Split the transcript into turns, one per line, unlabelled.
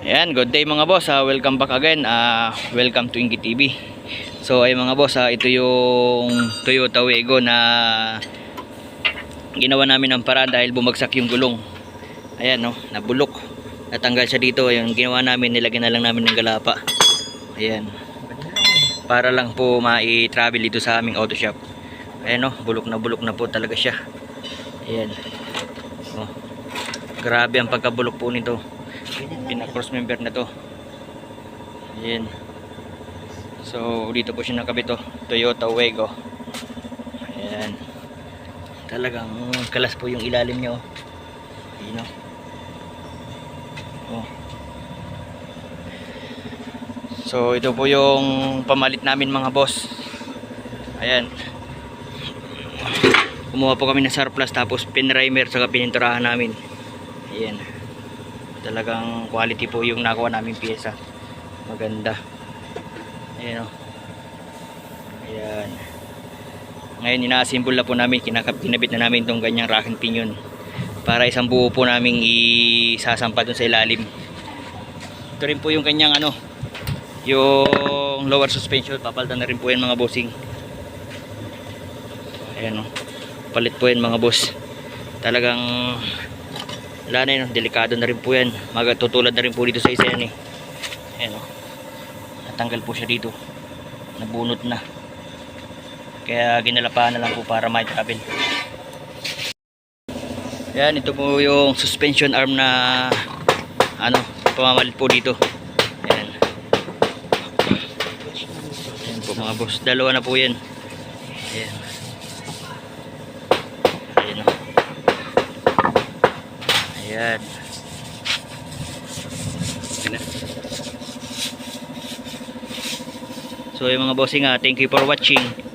Ayan, good day mga boss. ah. welcome back again. Ah, welcome to Ingi TV. So ay mga boss, ah, ito yung Toyota Wego na ginawa namin ng paraan dahil bumagsak yung gulong. Ayan no, nabulok. Natanggal siya dito. Yung ginawa namin, nilagyan na lang namin ng galapa. Ayan. Para lang po mai-travel dito sa aming auto shop. Ayan no, bulok na bulok na po talaga siya. Ayan. Oh. Grabe ang pagkabulok po nito pinaka-cross member na to. Ayan. So dito po siya nakabit to Toyota Wego. Ayan. Talagang kalas po yung ilalim niya oh. ayan oh. oh. so ito po yung pamalit namin mga boss. Ayan. Kumuha po kami ng surplus tapos pinrimer saka pininturahan namin. Ayan talagang quality po yung nakuha namin pyesa. Maganda. Ayan o ayan. Ngayon ina-assemble na po namin kinakap, kinabit na namin itong ganyang rack and pinion para isang buo po namin isasampa dun sa ilalim. Ito rin po yung kanyang ano yung lower suspension. Papalitan na rin po yan mga bossing. Ayan o palit po yan mga boss. Talagang wala na yun, delikado na rin po yan. Magatutulad na rin po dito sa isa yan eh. Ayan o natanggal po siya dito. Nabunot na. Kaya ginalapahan na lang po para may travel yan ito po yung suspension arm na ano pamamalit po dito. Ayan. Ayan po mga boss. Dalawa na po yan. Ayan ayan o Ayan. So yung mga bossing ah, thank you for watching.